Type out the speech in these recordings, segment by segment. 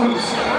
Coast.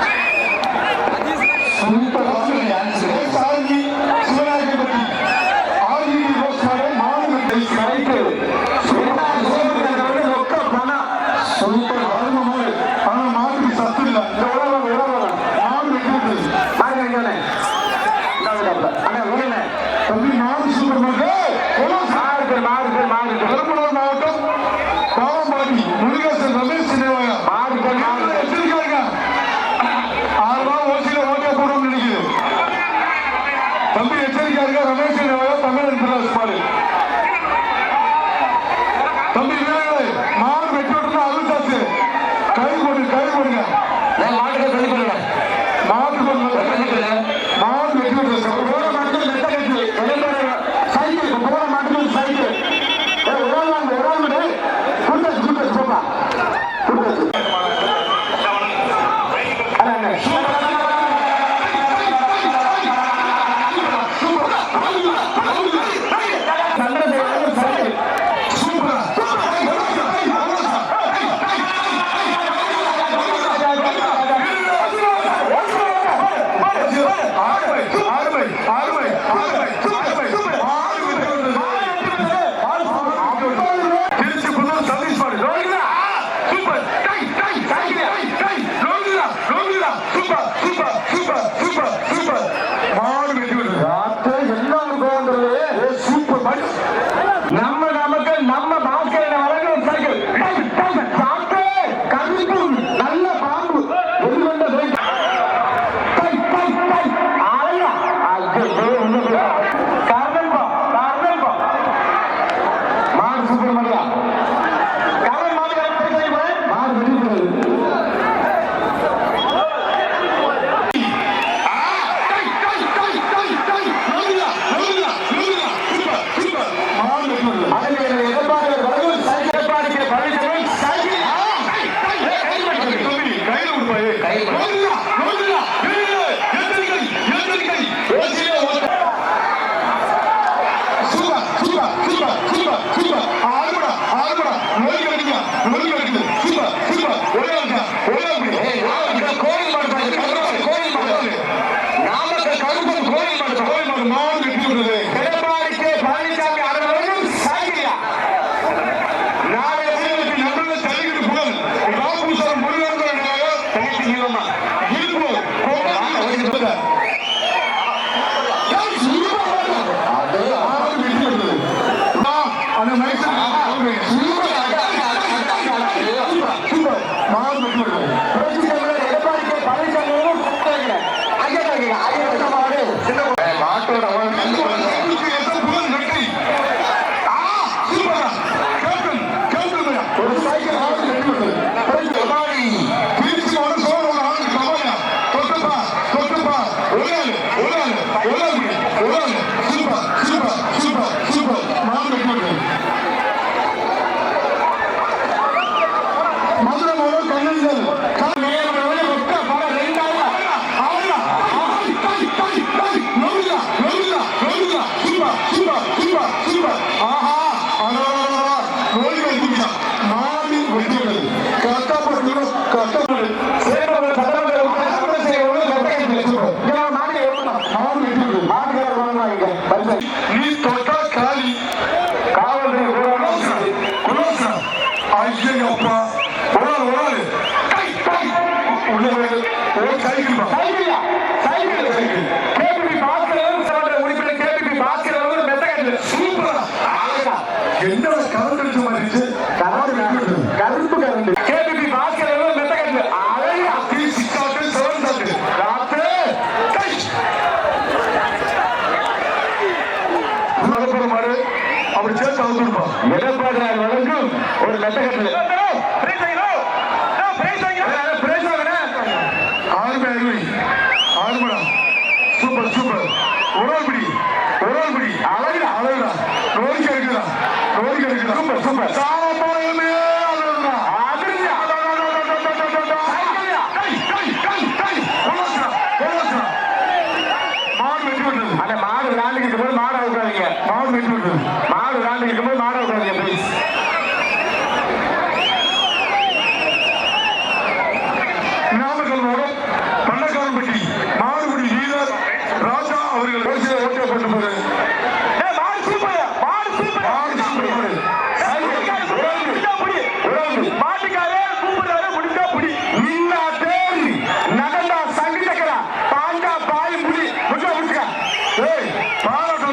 ஒரு மெத்தகத்தில்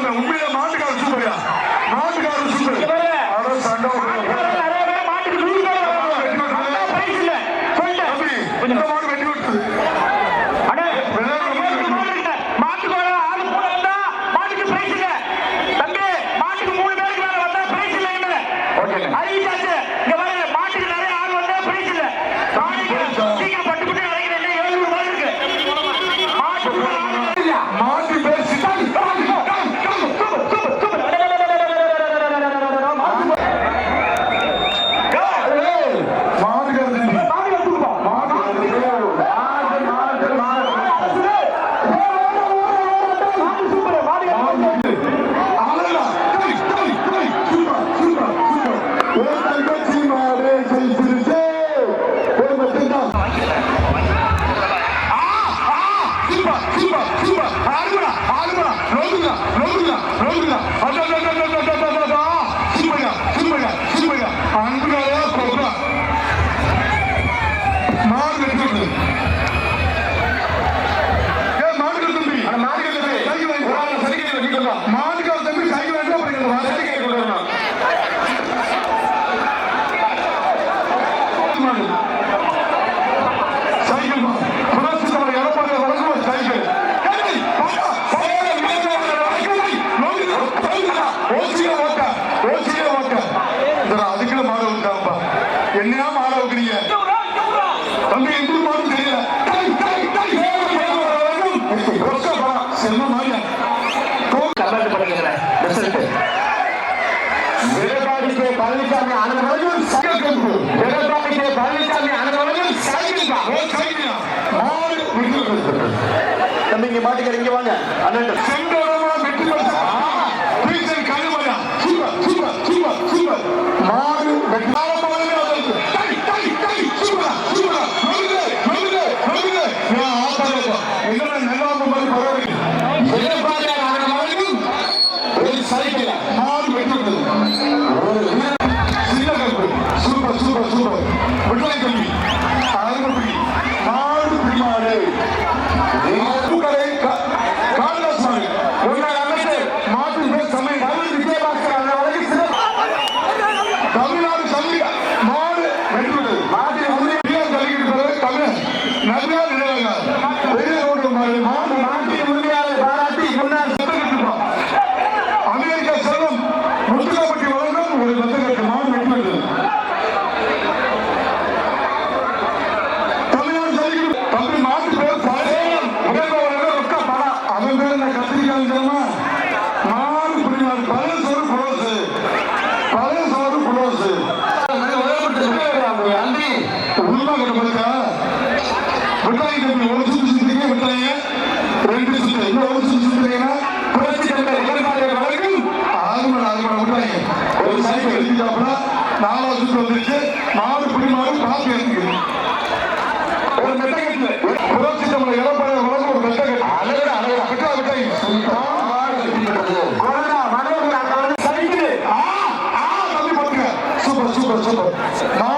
Tell me. Comment Palanisamy Anand வரைக்கும் சைக்கிள் கம்பு எடப்பாடிக்கு பழனிசாமி ஆனந்த வரைக்கும் சைக்கிள் தான் ஓ சைக்கிள் ஆறு விட்டு வாங்க. அண்ணன். செங்கோடமா வெற்றி பெற்றா பீச்சர் கழுமயா சூப்பர் சூப்பர் சூப்பர் சூப்பர். மாறு Vamos.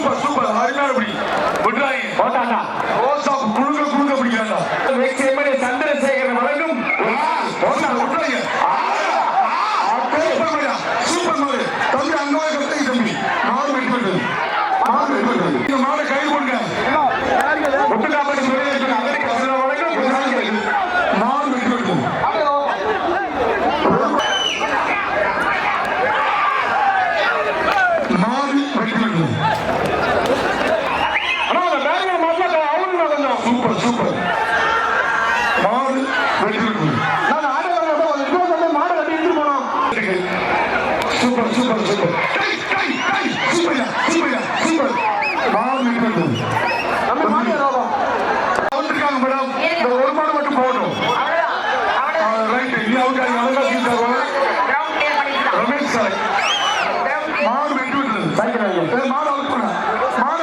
Super super. அருமையான படி. விட்டுறாங்க ஓட்டாண்டா ரோசா குழுங்க மாடு மாடு வெட்டி விட்டது மாடு அவுட் பண்ண. மாடு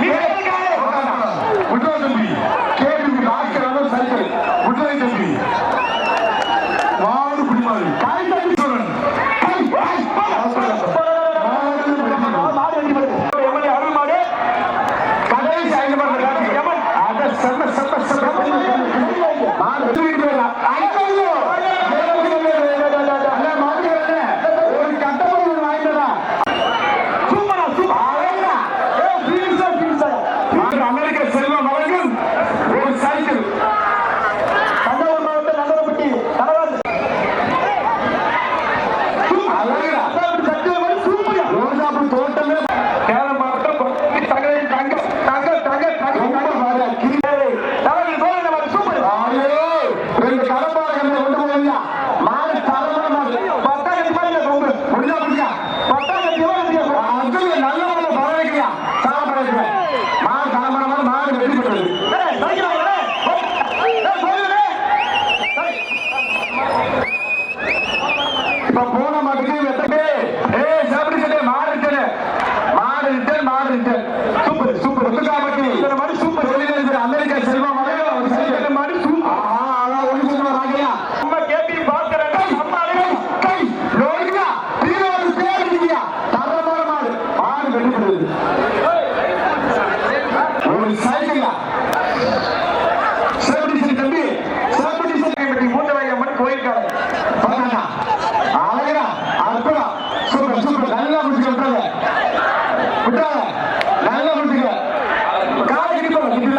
He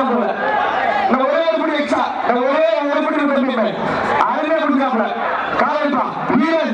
என்ன ஒரே உருப்படி வச்சா நம்ம ஒரே உருப்படி உருப்படி அதுல கொடுக்காமல காரணம் வீரன்.